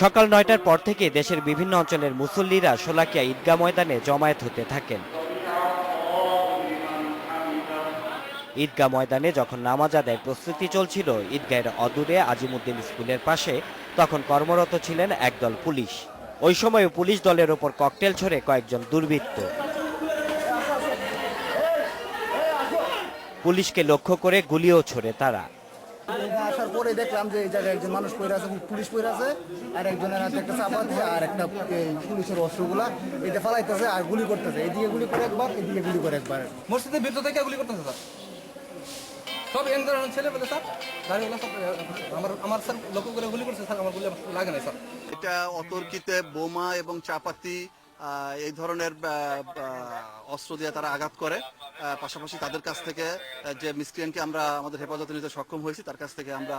সকাল নয়টার পর থেকে দেশের বিভিন্ন অঞ্চলের মুসল্লিরা শোলাকিয়া ঈদগাহ ময়দানে জমায়েত হতে থাকেন। ঈদগাহ ময়দানে যখন নামাজ আদায়ের প্রস্তুতি চলছিল, ঈদগাহের অদূরে আজিমুদ্দিন স্কুলের পাশে তখন কর্মরত ছিলেন একদল পুলিশ। ওই সময় পুলিশ দলের ওপর ককটেল ছড়ে কয়েকজন দুর্বৃত্ত। পুলিশকে লক্ষ্য করে গুলিও ছোড়ে তারা। আসার পরে দেখলাম যে এই জায়গায় একজন মানুষ পড়ে আছে পুলিশ পড়ে আছে আর একজনের হাতে একটা চাপা দিয়ে আর একটা পুলিশের অস্ত্রগুলা এটা ফালাইতেছে আর গুলি করতেছে। এদিকে গুলি করে একবার এদিকে গুলি করে একবার। মসজিদের ভিতর থেকে গুলি করতেছে স্যার। সব ছেলে পেলে স্যার। গাড়িগুলো সব আমার আমার স্যার লক্ষ্য করে গুলি করছে স্যার আমার গুলি লাগে নাই স্যার। এটা অতর্কিতে বোমা এবং চাপাতি আহ, এই ধরনের অস্ত্র দিয়ে তারা আঘাত করে। পাশাপাশি তাদের কাছ থেকে যে মিসক্রিয়ানকে আমরা আমাদের হেফাজতে নিতে সক্ষম হয়েছি, তার কাছ থেকে আমরা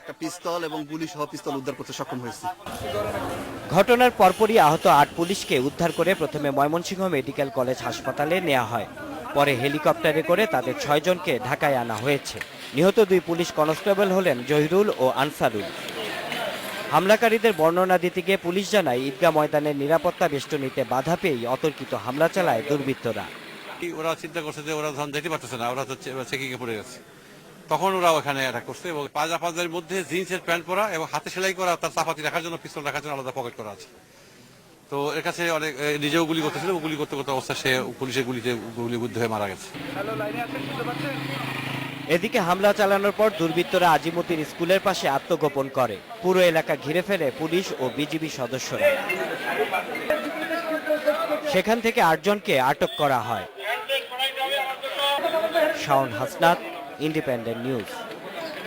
একটা পিস্তল এবং গুলি সহ পিস্তল উদ্ধার করতে সক্ষম হয়েছি। ঘটনার পরপরই আহত আট পুলিশকে উদ্ধার করে প্রথমে ময়মনসিংহ মেডিকেল কলেজ হাসপাতালে নেওয়া হয়। পরে হেলিকপ্টারে করে তাদের ছয়জনকে ঢাকায় আনা হয়েছে। নিহত দুই পুলিশ কনস্টেবল হলেন জহিরুল ও আনসারুল। হামলাকারীদের বর্ণনা দিতে গিয়ে পুলিশ জানায়, ঈদগাহ ময়দানের নিরাপত্তা বেষ্টনীতে বাধা পেয়েই অতর্কিত হামলা চালায় দুর্বৃত্তরা। কি ওরা চিন্তা করছে যে ওরা ধন যেতে পারতেছে না ওরা তো চেকিং এ পড়ে গেছে। তখন ওরা ওখানে অ্যাটাক করছে এবং আপাদের মধ্যে জিন্সের প্যান্ট পরা এবং হাতে সেলাই করা তার চাপাতি রাখার জন্য পিস্তল রাখার জন্য আলাদা পকেট করা আছে। তো এর কাছে অনেক নিজেও গুলি করতেছিল গুলি করতে করতে অবস্থা সে পুলিশের গুলিতে গুলিবুদ্ধ হয়ে মারা গেছে। এদিকে হামলা চালানোর পর দুর্বৃত্তরা আজিমুদ্দিন স্কুলের পাশে আত্মগোপন করে। পুরো এলাকা ঘিরে ফেলে পুলিশ ও বিজিবি সদস্যরা। সেখান থেকে আটজনকে আটক করা হয়। Shaon Hasnat independent news